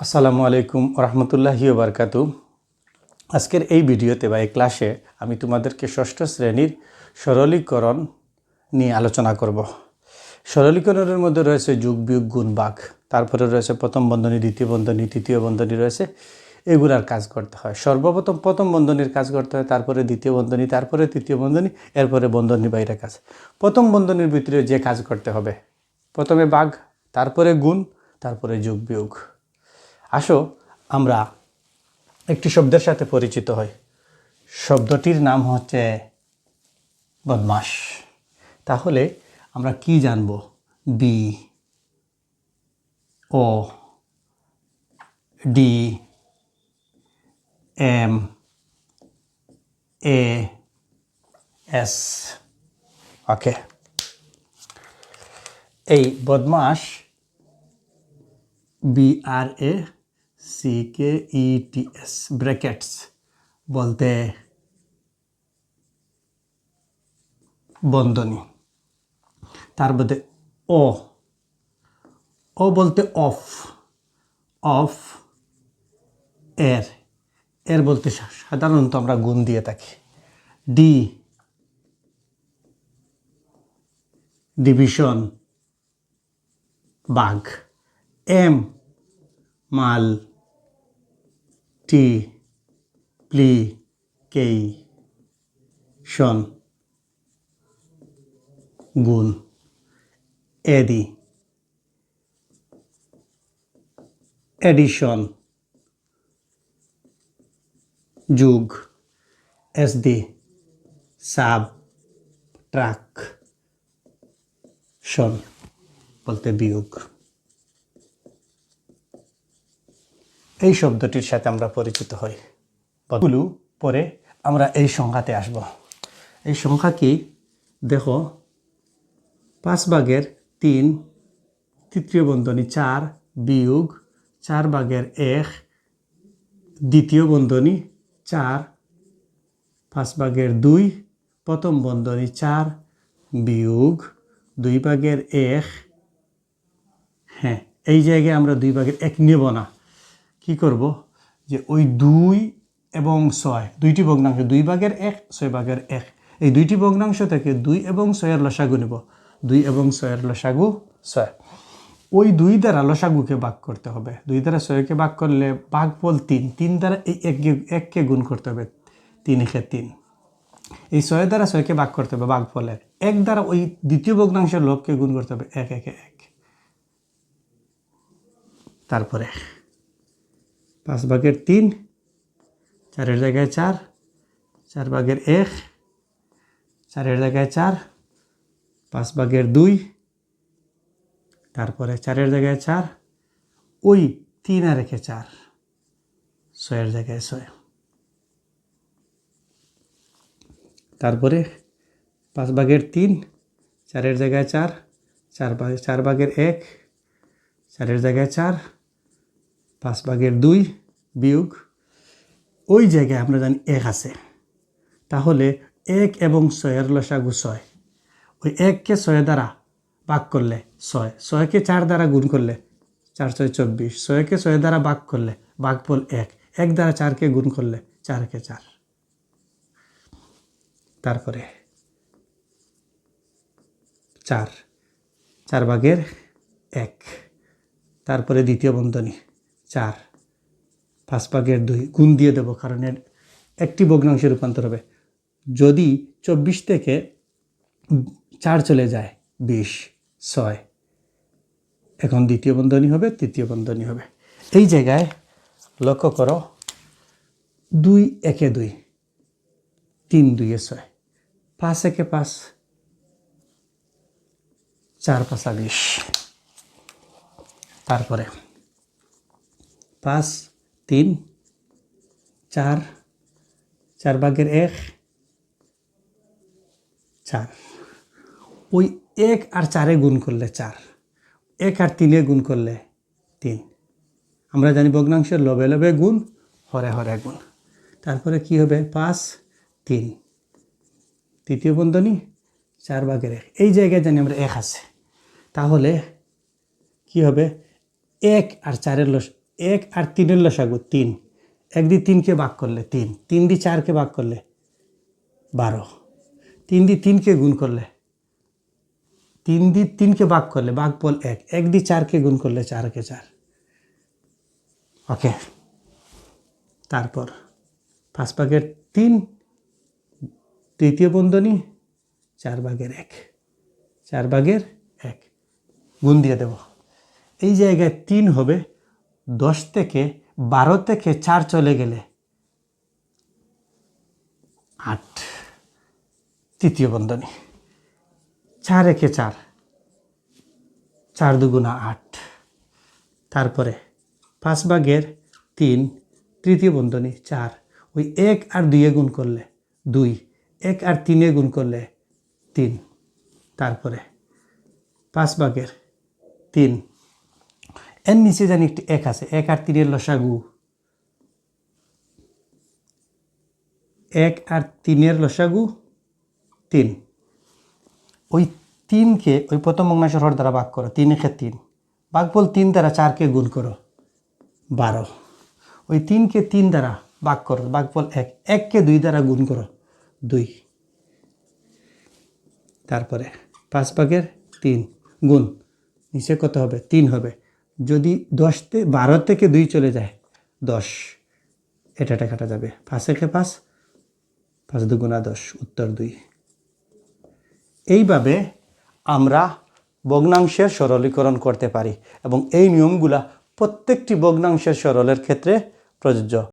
আসসালামু আলাইকুম রহমতুল্লাহি বারকাতু আজকের এই ভিডিওতে বা এই ক্লাসে আমি তোমাদেরকে ষষ্ঠ শ্রেণির সরলীকরণ নিয়ে আলোচনা করব। সরলীকরণের মধ্যে রয়েছে যুগ, বিয়োগ, গুণ বাঘ তারপরে রয়েছে প্রথম বন্ধনী, দ্বিতীয় বন্ধনী, তৃতীয় বন্ধনী রয়েছে। এগুলার কাজ করতে হয়। সর্বপ্রথম প্রথম বন্ধনীর কাজ করতে হয়, তারপরে দ্বিতীয় বন্ধনী, তারপরে তৃতীয় বন্ধনী, এরপরে বন্ধনী বাইরে কাজ। প্রথম বন্ধনীর ভিতরে যে কাজ করতে হবে, প্রথমে বাঘ তারপরে গুণ, তারপরে যোগ, বিয়োগ। আসো, আমরা একটি শব্দের সাথে পরিচিত হই। শব্দটির নাম হচ্ছে বদমাস তাহলে আমরা কি জানব? B, O, D, M, A, S. Okay এই বদমাস B R A C K E T S brackets বলতে বন্ধনী। তার মধ্যে ও ও বলতে অফ অফ এর এর বলতে সাধারণত আমরা গুণ দিয়ে থাকি। ডি ডিভিশন বাঘ। এম মাল। টি প্লি কেই শন গুণ এডি। এডিশন যুগ এসডি সাব ট্রাক শন বলতে বিয়োগ। এই শব্দটির সাথে আমরা পরিচিত হই। গুলো পরে আমরা এই সংখ্যাতে আসব। এই সংখ্যা কি? দেখো, পাঁচ ভাগের তিন, তৃতীয় বন্ধনী চার বিয়োগ চার ভাগের এক, দ্বিতীয় বন্ধনী চার, পাঁচ ভাগের দুই, প্রথম বন্ধনী চার বিয়োগ দুই ভাগের এক। হ্যাঁ এই জায়গায় আমরা দুই ভাগের এক নেব না। কি করব? যে ওই দুই এবং ছয়, দুইটি ভগ্নাংশ দুই ভাগের এক, ছয় ভাগের এক। এই দুইটি ভগ্নাংশ থেকে দুই এবং ছয়ের লসাগু নেব। দুই এবং ছয়ের লসাগু ছয়। ওই দুই দ্বারা লসাগুকে ভাগ করতে হবে। দুই দ্বারা ছয়কে ভাগ করলে ভাগ ফল তিন। তিন দ্বারা এই এককে এককে গুণ করতে হবে তিন একে তিন। এই ছয় দ্বারা ছয়কে ভাগ করতে হবে ভাগ ফলের এক দ্বারা ওই দ্বিতীয় ভগ্নাংশের লোককে গুণ করতে হবে এক, একে এক। তারপরে পাঁচ ভাগের তিন, চারের জায়গায় চার চার ভাগের এক, চারের জায়গায় চার, পাঁচ ভাগের দুই, তারপরে চারের জায়গায় চার, ওই তিন আর রেখে চার, ছয়ের জায়গায় ছয়। তারপরে পাঁচ ভাগের তিন, চারের জায়গায় চার চার ভাগ, চার ভাগের এক, চারের জায়গায় চার, পাঁচ ভাগের দুই বিয়োগ, ওই জায়গায় আমরা জানি এক আছে। তাহলে এক এবং ছয়ের লসাগু ছয়। ওই এককে ছয় দ্বারা ভাগ করলে ছয়, ছয়কে চার দ্বারা গুণ করলে চার, ছয়, চব্বিশ। ছয়কে ছয় দ্বারা ভাগ করলে ভাগফল এক এক দ্বারা চারকে গুণ করলে চারকে চার। তারপরে চার চার ভাগের এক। তারপরে দ্বিতীয় বন্ধনী, চার। পাঁচ ভাগের দুই গুণ দিয়ে দেবো, কারণ এর একটি ভগ্নাংশে রূপান্তর হবে। যদি চব্বিশ থেকে চার চলে যায়, বিশ, ছয়, এখন দ্বিতীয় বন্ধনী হবে, তৃতীয় বন্ধনী হবে। এই জায়গায় লক্ষ্য করো, দুই একে দুই, তিন দুইয়ে ছয়, পাঁচ একে পাঁচ, চার পাঁচা বিশ তারপরে পাঁচ তিন, চার চার ভাগের এক, চার। ওই এক আর চারে গুণ করলে চার। এক আর তিনে গুণ করলে তিন। আমরা জানি ভগ্নাংশের লবে লবে গুণ, হরে হরে গুণ। তারপরে কি হবে? পাঁচ, তিন। তৃতীয় বন্ধনী, চার ভাগের এক। এই জায়গায় জানি আমরা এক আছে। তাহলে কি হবে? এক আর চারের লস এক আর তিনের লসাগু তিন। এক দিয়ে তিনকে ভাগ করলে তিন। তিন দিয়ে চারকে ভাগ করলে বারো। তিন দিয়ে তিনকে গুণ করলে তিন দিয়ে তিনকে ভাগ করলে ভাগ বল এক। এক দিয়ে চারকে গুণ করলে চারকে চার। ওকে। তারপর পাঁচ ভাগের তিন তৃতীয় বন্ধনী, চার ভাগের এক। চার ভাগের এক। গুণ দিয়ে দেব। এই জায়গায় তিন হবে। দশ থেকে বারো থেকে চার চলে গেলে। আট, তৃতীয় বন্ধনী। চার একে চার চার দুগুণা আট। তারপরে পাঁচ ভাগের তিন, তৃতীয় বন্ধনী চার। ওই এক আর দুইয়ে গুণ করলে দুই, এক আর তিনে গুণ করলে তিন। তারপরে পাঁচ ভাগের তিন এর নিচে জানি একটি এক আছে, এক আর তিনের লসাগু। এক আর তিনের লসাগু, তিন। ওই তিনকে ওই প্রথম ভগ্নাংশের হর দ্বারা ভাগ করো তিন একে তিন। ভাগ বল তিন দ্বারা চারকে গুণ করো, বারো। ওই তিনকে তিন দ্বারা ভাগ করো ভাগ বল এক। এককে দুই দ্বারা গুণ করো, দুই। তারপরে পাঁচ ভাগের তিন, গুণ। নিচে কত হবে? তিন হবে। যদি দশ বারো থেকে দুই চলে যায়, দশ, এটা এটা কাটা যাবে। পাঁচ একে পাঁচ পাঁচ দুগুণা দশ, উত্তর দুই। এইভাবে আমরা ভগ্নাংশের সরলীকরণ করতে পারি এবং এই নিয়মগুলা প্রত্যেকটি ভগ্নাংশের সরলের ক্ষেত্রে প্রযোজ্য।